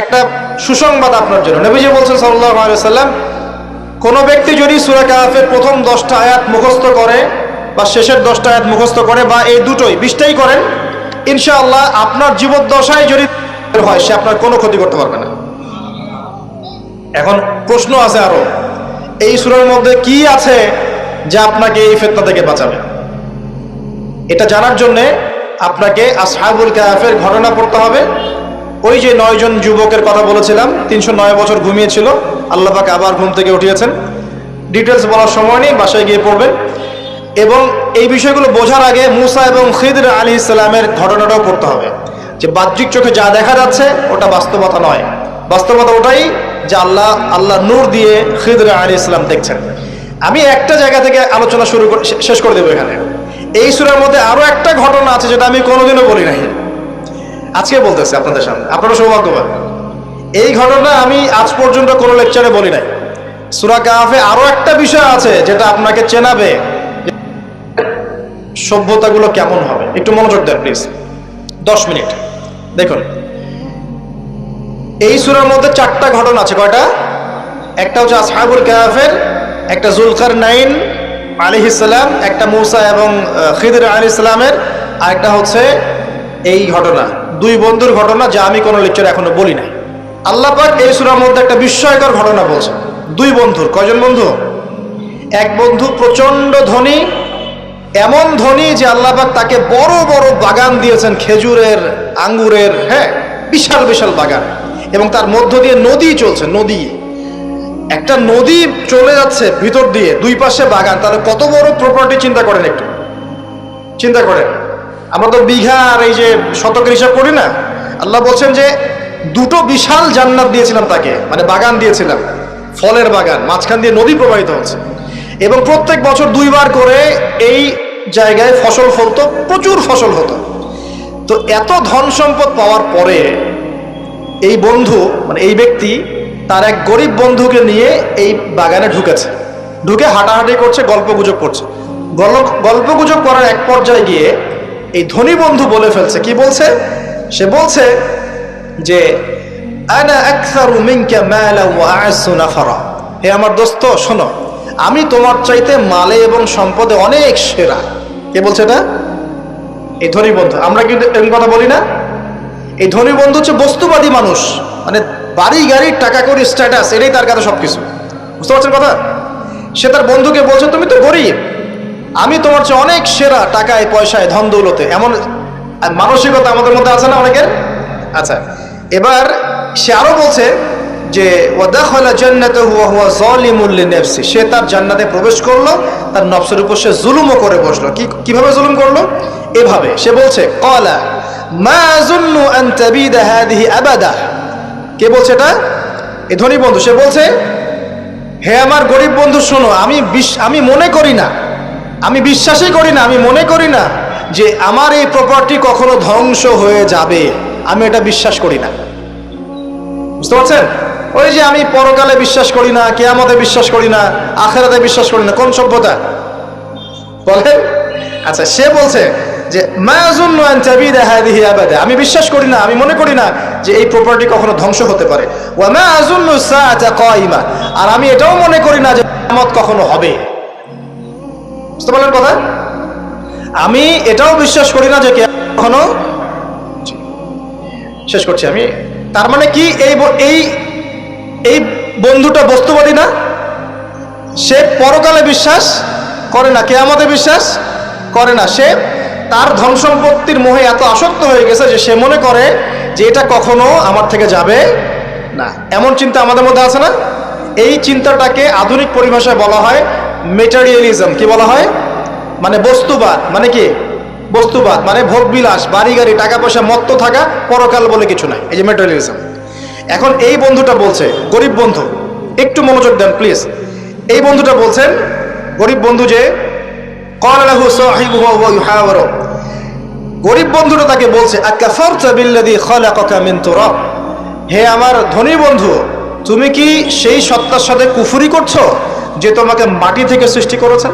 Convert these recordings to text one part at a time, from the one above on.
একটা সুসংবাদ আপনার জন্য। নবীজি বলছেন সাল্লাহ সাল্লাম কোনো ব্যক্তি যদি সুরা কাহাফের প্রথম দশটা আয়াত মুখস্থ করে বা শেষের দশটা আয়াত মুখস্থ করে বা এই দুটোই, বিশটাই করেন, ইনশাআল্লাহ আপনার জীবদ্দশায় যদি হয়, সে আপনার কোনো ক্ষতি করতে পারবে না। এখন প্রশ্ন আছে আরও, এই সুরের মধ্যে কি আছে যা আপনাকে এই ফেতনা থেকে বাঁচাবে? এটা জানার জন্যে আপনাকে আসহাবুল কাহাফের ঘটনা পড়তে হবে ওই যে নয়জন যুবকের কথা বলেছিলাম, তিনশো নয় বছর ঘুমিয়েছিল, আল্লাহ পাক আবার ঘুম থেকে উঠিয়েছেন। ডিটেলস বলার সময় নেই, বাসায় গিয়ে পড়বেন। এবং এই বিষয়গুলো বোঝার আগে মুসা এবং খিদর আলী ইসলামের ঘটনাটাও পড়তে হবে। যে বাহ্যিক চোখে যা দেখা যাচ্ছে, ওটা বাস্তবতা নয়। বাস্তবতা ওটাই যে আল্লাহ আল্লাহ নূর দিয়ে খিদর আলী ইসলাম দেখছেন। আমি একটা জায়গা থেকে আলোচনা শুরু শেষ করে দেবো এখানে। এই সুরের মধ্যে আরও একটা ঘটনা আছে, যেটা আমি কোনোদিনও বলি নাই। আজকে বলতেছে আপনাদের সামনে। আপনারা সৌভাগ্যবান। এই ঘটনা আমি আজ পর্যন্ত কোনো লেকচারে বলি নাই। সুরা কাহাফে আরও একটা বিষয় আছে যেটা আপনাকে চেনাবে সভ্যতাগুলো কেমন হবে। একটু মনোযোগ দেন প্লিজ দশ মিনিট। দেখুন। এই সুরার মধ্যে চারটা ঘটনা আছে। কয়টা? একটা হচ্ছে আসহাবুল কাহাফের, একটা জুলকার নাইন আলী ইসলাম একটা মূসা এবং খিদির আলী ইসলামের আর একটা হচ্ছে এই ঘটনা। দুই বন্ধুর ঘটনা যা আমি কোনো লেকচার এখনও বলি নাই। আল্লাহ পাক এই সুরার মধ্যে একটা বিস্ময়কর ঘটনা বলছে দুই বন্ধুর, কয়জন বন্ধু? এক বন্ধু প্রচণ্ড ধনী, এমন ধনী যে আল্লাহ পাক তাকে বড় বড় বাগান দিয়েছেন, খেজুরের আঙ্গুরের হ্যাঁ বিশাল বিশাল বাগান। এবং তার মধ্য দিয়ে নদী চলছে, নদী। একটা নদী চলে যাচ্ছে ভিতর দিয়ে, দুই পাশে বাগান। তাহলে কত বড় প্রপার্টি চিন্তা করেন একটু? চিন্তা করেন। আমরা তো বিঘা আর এই যে শতকের হিসাব করি না, আল্লাহ বলছেন যে দুটো বিশাল জান্নাত দিয়েছিলাম তাকে মানে বাগান দিয়েছিলাম, ফলের বাগান, মাঝখান দিয়ে নদী প্রবাহিত হচ্ছে। এবং প্রত্যেক বছর দুইবার করে এই জায়গায় ফসল ফলতো, প্রচুর ফসল হতো। তো এত ধন সম্পদ পাওয়ার পরে এই বন্ধু মানে এই ব্যক্তি, তার এক গরিব বন্ধুকে নিয়ে এই বাগানে ঢুকেছে। ঢুকে হাঁটাহাঁটি করছে গল্প গুজব করছে। গল্প গুজব করার এক পর্যায়ে গিয়ে এই ধনী বন্ধু বলে ফেলছে। কি বলছে? সে বলছে যে হে আমার দোস্ত, শোনো, আমি তোমার চাইতে মালে এবং সম্পদে অনেক সেরা। কে বলছে এটা? এই ধনী বন্ধু। আমরা কিন্তু এরকম কথা বলি না। এই ধনী বন্ধু হচ্ছে বস্তুবাদী মানুষ। মানে বাড়ি, গাড়ি টাকা করি স্ট্যাটাস এটাই তার কাছে সবকিছু। বুঝতে পারছেন কথা? সে তার বন্ধুকে বলছে, তুমি তো গরিব। আমি তোমার চেয়ে অনেক সেরা টাকায়, পয়সায় ধন দৌলতে। এমন মানসিকতা আমাদের মধ্যে আছে না অনেকের? আচ্ছা এবার সে আরও বলছে যে সে তার জান্নাতে প্রবেশ করল, তার নফসের উপর সে জুলুমও করে বসল। কি, কীভাবে জুলুম করল? এভাবে সে বলছে মা কে বলছে এটা? এ ধনী বন্ধু। সে বলছে, হে আমার গরিব বন্ধু, শোনো, আমি বিশ- আমি মনে করি না আমি বিশ্বাসই করি না, আমি মনে করি না যে আমার এই প্রপার্টি কখনো ধ্বংস হয়ে যাবে। আমি এটা বিশ্বাস করি না। বুঝতে পারছেন? ওই যে আমি পরকালে বিশ্বাস করি না, কেয়ামতে বিশ্বাস করি না, আখেরাতে বিশ্বাস করি না, কোন সভ্যতা? বলেন। আচ্ছা সে বলছে যে আমি বিশ্বাস করি না, আমি মনে করি না যে এই প্রপার্টি কখনো ধ্বংস হতে পারে। আর আমি এটাও মনে করি না যে কখনো হবে। বুঝতে পারলেন কথা? আমি এটাও বিশ্বাস করি না যে কখনো শেষ করছি আমি। তার মানে কি এই এই এই বন্ধুটা বস্তুবাদী না? সে পরকালে বিশ্বাস করে না কে কেয়ামতে বিশ্বাস করে না। সে তার ধন সম্পত্তির মোহে এত আসক্ত হয়ে গেছে যে সে মনে করে যে এটা কখনো আমার থেকে যাবে না। এমন চিন্তা আমাদের মধ্যে আছে না? এই চিন্তাটাকে আধুনিক পরিভাষায় বলা হয় মেটারিয়ালিজম কি বলা হয়? মানে বস্তুবাদ মানে কি? বস্তুবাদ মানে ভোগবিলাস বাড়ি গাড়ি টাকা পয়সা মত্ত থাকা, পরকাল বলে কিছু নাই। এই যে মেটারিয়ালিজম এখন এই বন্ধুটা বলছে, গরিব বন্ধু, একটু মনোযোগ দেন প্লিজ এই বন্ধুটা বলছেন, গরিব বন্ধু যে গরিব বন্ধুটা তাকে বলছে হে আমার ধনী বন্ধু, তুমি কি সেই সত্তার সাথে কুফুরি করছ? যে তোমাকে মাটি থেকে সৃষ্টি করেছেন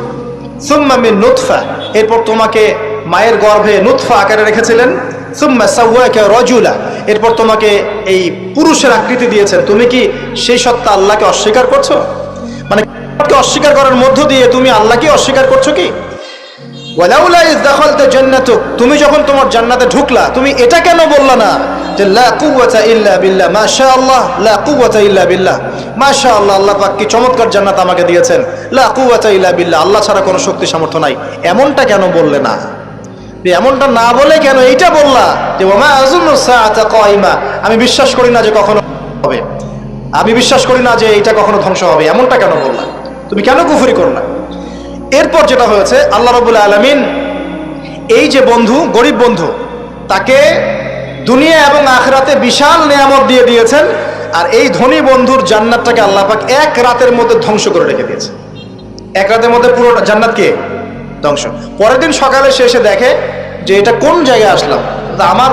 সুম্মা মিন নুতফা, এরপর তোমাকে মায়ের গর্ভে নুতফা আকারে রেখেছিলেন। সুম্মা সাওয়াকা রাজুলা, এরপর তোমাকে এই পুরুষের আকৃতি দিয়েছেন। তুমি কি সেই সত্তা আল্লাহকে অস্বীকার করছ? মানে অস্বীকার করার মধ্য দিয়ে তুমি আল্লাহকে অস্বীকার করছ কি? তুমি যখন তোমার জান্নাতে ঢুকলা, তুমি এটা কেন বললা না? যে লা ইল্লা মাশাআল্লাহ, লা ইল্লা আল্লাহ কি চমৎকার জান্নাত আমাকে দিয়েছেন। লা বিল্লাহ, আল্লাহ ছাড়া কোনো শক্তি, সামর্থ্য নাই। এমনটা কেন বললে না? এমনটা না বলে কেন এইটা বললা? যে আমি বিশ্বাস করি না যে কখনো হবে। আমি বিশ্বাস করি না যে এটা কখনো ধ্বংস হবে, এমনটা কেন বললা? তুমি কেন কুফরি করলা? এরপর যেটা হয়েছে, আল্লাহ রবুল্লা আলমিন এই যে বন্ধু, গরিব বন্ধু, তাকে দুনিয়া এবং আখরাতে বিশাল নিয়ামত দিয়ে দিয়েছেন, আর এই ধনী বন্ধুর জান্নাতটাকে আল্লাহ পাক এক রাতের মধ্যে ধ্বংস করে রেখে দিয়েছে। এক রাতের মধ্যে পুরো জান্নাত কে? ধ্বংস। পরের দিন সকালে সে এসে দেখে যে এটা কোন জায়গায় আসলাম। আমার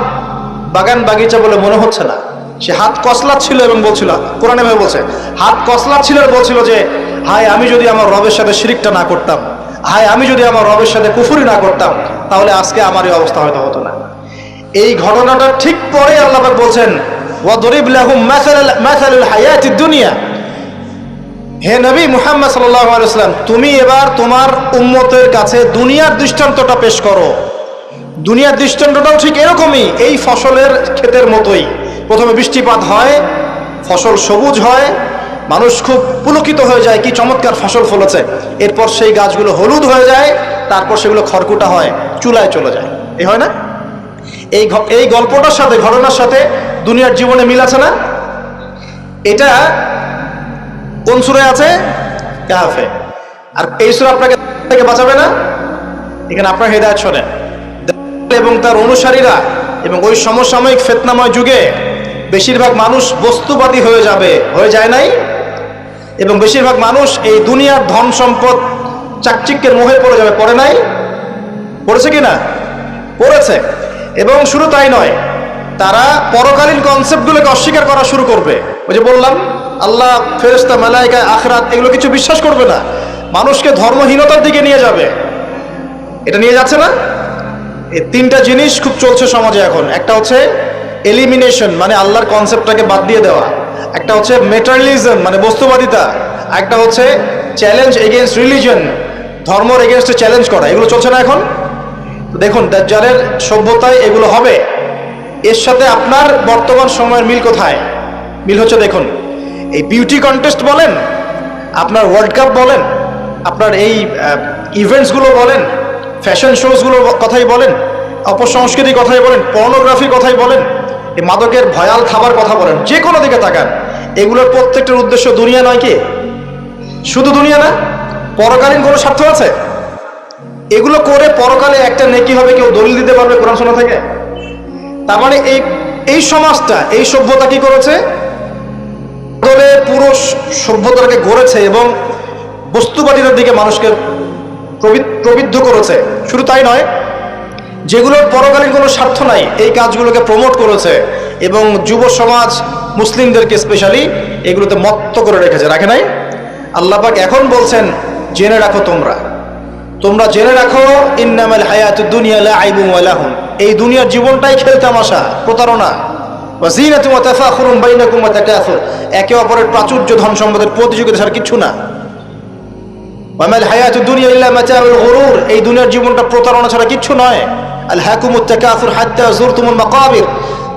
বাগান বাগিচা বলে মনে হচ্ছে না। সে হাত কসলাচ্ছিল এবং বলছিল, কোরআনে ভাবে বলছে, হাত কসলাচ্ছিল আর বলছিল যে হায়, আমি যদি আমার রবের সাথে শিরিকটা না করতাম, হায়, আমি যদি আমার রবের সাথে কুফুরি না করতাম, তাহলে আজকে আমার এই অবস্থা হয়তো হতো না। এই ঘটনাটা ঠিক পরে আল্লাহ বলছেন, ওয়াদরিব লাহুম মাসালাল হায়াতিদ দুনিয়া। হে নবী মুহাম্মদ সাল্লাল্লাহু আলাইহি তুমি এবার তোমার উম্মতের কাছে দুনিয়ার দৃষ্টান্তটা পেশ করো। দুনিয়ার দৃষ্টান্তটাও ঠিক এরকমই, এই ফসলের ক্ষেতের মতোই। প্রথমে বৃষ্টিপাত হয়, ফসল সবুজ হয় মানুষ খুব পুলকিত হয়ে যায়, কি চমৎকার ফসল ফলেছে। এরপর সেই গাছগুলো হলুদ হয়ে যায়, তারপর সেগুলো খড়কুটা হয়, চুলায় চলে যায়। এই হয় না? এই এই গল্পটার সাথে, ঘটনার সাথে দুনিয়ার জীবনে মিল আছে না? এটা কোন সুরে আছে? কাহাফে। আর এই সুরা আপনাকে থেকে বাঁচাবে না? এখানে আপনার হেদায়ত শোনেন। এবং তার অনুসারীরা এবং ওই সমসাময়িক ফেতনাময় যুগে বেশিরভাগ মানুষ বস্তুবাদী হয়ে যাবে, হয়ে যায় নাই? এবং বেশিরভাগ মানুষ এই দুনিয়ার ধন সম্পদ চাকচিক্যের মোহে পড়ে যাবে। পড়ে নাই? পড়েছে কি না? পড়েছে। এবং শুধু তাই নয়, তারা পরকালীন কনসেপ্টগুলোকে অস্বীকার করা শুরু করবে। ওই যে বললাম, আল্লাহ ফেরেস্তা মালাইকা আখরাত, এগুলো কিছু বিশ্বাস করবে না। মানুষকে ধর্মহীনতার দিকে নিয়ে যাবে। এটা নিয়ে যাচ্ছে না? এই তিনটা জিনিস খুব চলছে সমাজে এখন। একটা হচ্ছে এলিমিনেশন মানে আল্লাহর কনসেপ্টটাকে বাদ দিয়ে দেওয়া। একটা হচ্ছে মেটারিয়ালিজম মানে বস্তুবাদিতা। একটা হচ্ছে চ্যালেঞ্জ এগেনস্ট রিলিজন ধর্মর এগেনস্টে চ্যালেঞ্জ করা। এগুলো চলছে না এখন? দেখুন, দাজ্জালের সভ্যতায় এগুলো হবে। এর সাথে আপনার বর্তমান সময়ের মিল কোথায়? মিল হচ্ছে দেখুন, এই বিউটি কন্টেস্ট বলেন, আপনার ওয়ার্ল্ড কাপ বলেন, আপনার এই ইভেন্টসগুলো বলেন ফ্যাশন শোজগুলোর কথাই বলেন, অপসংস্কৃতির কথাই বলেন পর্নোগ্রাফির কথাই বলেন এই মাদকের ভয়াল খাবার কথা বলেন, যে কোনো দিকে তাকান। এগুলোর প্রত্যেকটার উদ্দেশ্য দুনিয়া নয় কি? শুধু দুনিয়া না? পরকালীন কোনো স্বার্থ আছে? এগুলো করে পরকালে একটা নেকি হবে, কেউ দলিল দিতে পারবে কোরআন শোনা থেকে? তার মানে এই এই সমাজটা, এই সভ্যতা কি করেছে? দলে পুরো সভ্যতাকে গড়েছে এবং বস্তুবাদীদের দিকে মানুষকে প্রবি- প্রবৃদ্ধ করেছে। শুধু তাই নয় যেগুলোর পরকালীন কোনো স্বার্থ নাই, এই কাজগুলোকে প্রমোট করেছে এবং যুব সমাজ মুসলিমদেরকে স্পেশালি এগুলোতে মত্ত করে রেখেছে, রাখে নাই? আল্লাপাক এখন বলছেন, জেনে রাখো তোমরা। তোমরা জেনে রাখো, ইন্নামাল হায়াতুদ দুনিয়া লাইবুম ওয়া লাহুম। এই দুনিয়ার জীবনটাই প্রতারণা। বাইনাকুম ওয়া তাকাসুর। একে অপরের প্রাচুর্য ধন সম্পদের প্রতিযোগিতা ছাড়া কিছু না। এই দুনিয়ার জীবনটা প্রতারণা ছাড়া কিচ্ছু নয়।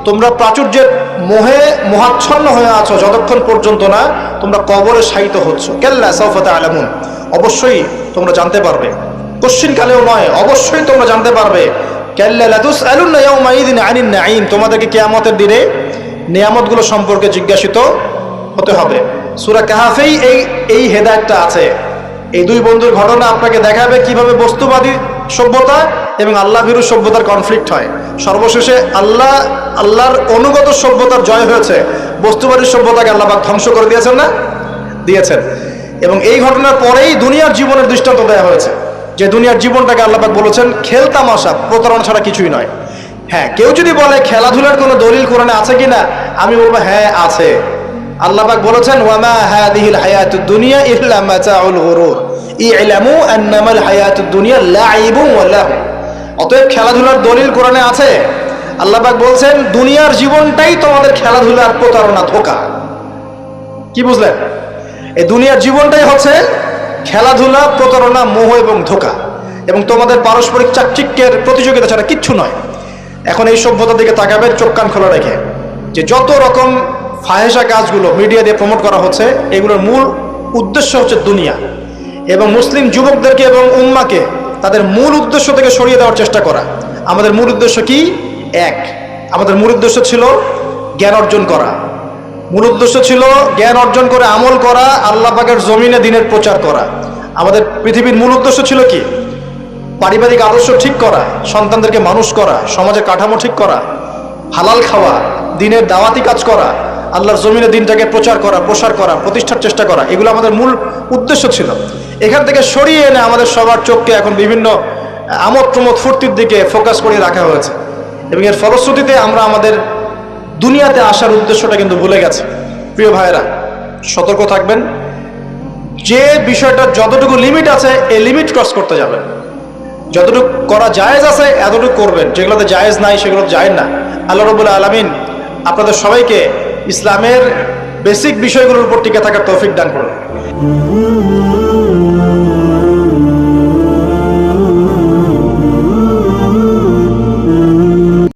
তোমরা প্রাচুর্যের মোহে মোহাচ্ছন্ন হয়ে আছো যতক্ষণ পর্যন্ত না তোমরা কবরে শায়িত হচ্ছ। কেল্লা সাউফাতা আলামুন অবশ্যই তোমরা জানতে পারবে। কোশ্চিন কালেও নয়, অবশ্যই তোমরা জানতে পারবে। তোমাদেরকে কিয়ামতের দিনে নিয়ামতগুলো সম্পর্কে জিজ্ঞাসিত হতে হবে। সূরা কাহাফেই এই এই হেদায়েতটা আছে। এই দুই বন্ধুর ঘটনা আপনাকে দেখাবে কীভাবে বস্তুবাদী সভ্যতা এবং আল্লাহ ভীরু সভ্যতার কনফ্লিক্ট হয়। সর্বশেষে আল্লাহ, আল্লাহর অনুগত সভ্যতার জয় হয়েছে। বস্তুবাদী সভ্যতাকে আল্লাহ ধ্বংস করে দিয়েছেন না? দিয়েছেন। এবং এই ঘটনার পরেই দুনিয়ার জীবনের দৃষ্টান্ত দেওয়া হয়েছে। যে দুনিয়ার জীবনটাকে আল্লাপাক বলেছেন খেলতাম খেলতামাশা প্রতারণা ছাড়া কিছুই নয়। হ্যাঁ কেউ যদি বলে, খেলাধুলার কোনো দলিল কোরআনে আছে কিনা? আমি বলব হ্যাঁ আছে। আল্লাপাক বলেছেন ওয়ামা হাদিহিল হায়াতুদ দুনিয়া ইল্লা মাতাউল গুরুর। দুনিয়া অতএব খেলাধুলার দলিল কোরআনে আছে। আল্লাহবাক বলছেন, দুনিয়ার জীবনটাই তোমাদের খেলাধুলার প্রতারণা ধোকা। কি বুঝলেন? এই দুনিয়ার জীবনটাই হচ্ছে খেলাধুলা, প্রতারণা, মোহ এবং ধোকা। এবং তোমাদের পারস্পরিক চাকচিক্যের প্রতিযোগিতা ছাড়া কিচ্ছু নয়। এখন এই সভ্যতার দিকে তাকাবেন, চোখ কান খোলা রেখে। যে যত রকম ফাহেসা কাজগুলো মিডিয়া দিয়ে প্রমোট করা হচ্ছে, এগুলোর মূল উদ্দেশ্য হচ্ছে দুনিয়া। এবং মুসলিম যুবকদেরকে এবং উম্মাকে তাদের মূল উদ্দেশ্য থেকে সরিয়ে দেওয়ার চেষ্টা করা। আমাদের মূল উদ্দেশ্য কি? এক। আমাদের মূল উদ্দেশ্য ছিল জ্ঞান অর্জন করা। মূল উদ্দেশ্য ছিল জ্ঞান অর্জন করে আমল করা, আল্লাহ পাকের জমিনে দিনের প্রচার করা। আমাদের পৃথিবীর মূল উদ্দেশ্য ছিল কি? পারিবারিক আদর্শ ঠিক করা, সন্তানদেরকে মানুষ করা, সমাজের কাঠামো ঠিক করা, হালাল খাওয়া, দিনের দাওয়াতি কাজ করা, আল্লাহর জমিনে দিনটাকে প্রচার করা, প্রসার করা, প্রতিষ্ঠার চেষ্টা করা, এগুলো আমাদের মূল উদ্দেশ্য ছিল। এখান থেকে সরিয়ে এনে আমাদের সবার চোখকে এখন বিভিন্ন আমোদ প্রমোদ ফুর্তির দিকে ফোকাস করে রাখা হয়েছে। এবং এর ফলশ্রুতিতে আমরা আমাদের দুনিয়াতে আসার উদ্দেশ্যটা কিন্তু ভুলে গেছে। প্রিয় ভাইয়েরা, সতর্ক থাকবেন। যে বিষয়টা যতটুকু লিমিট আছে, এই লিমিট ক্রস করতে যাবেন। যতটুকু করা জায়েজ আছে, এতটুকু করবেন। যেগুলোতে জায়েজ নাই, সেগুলো যায় না। আল্লাহ রবুল্লা আলমিন আপনাদের সবাইকে ইসলামের বেসিক বিষয়গুলোর উপর টিকে থাকার তৌফিক দান করুন।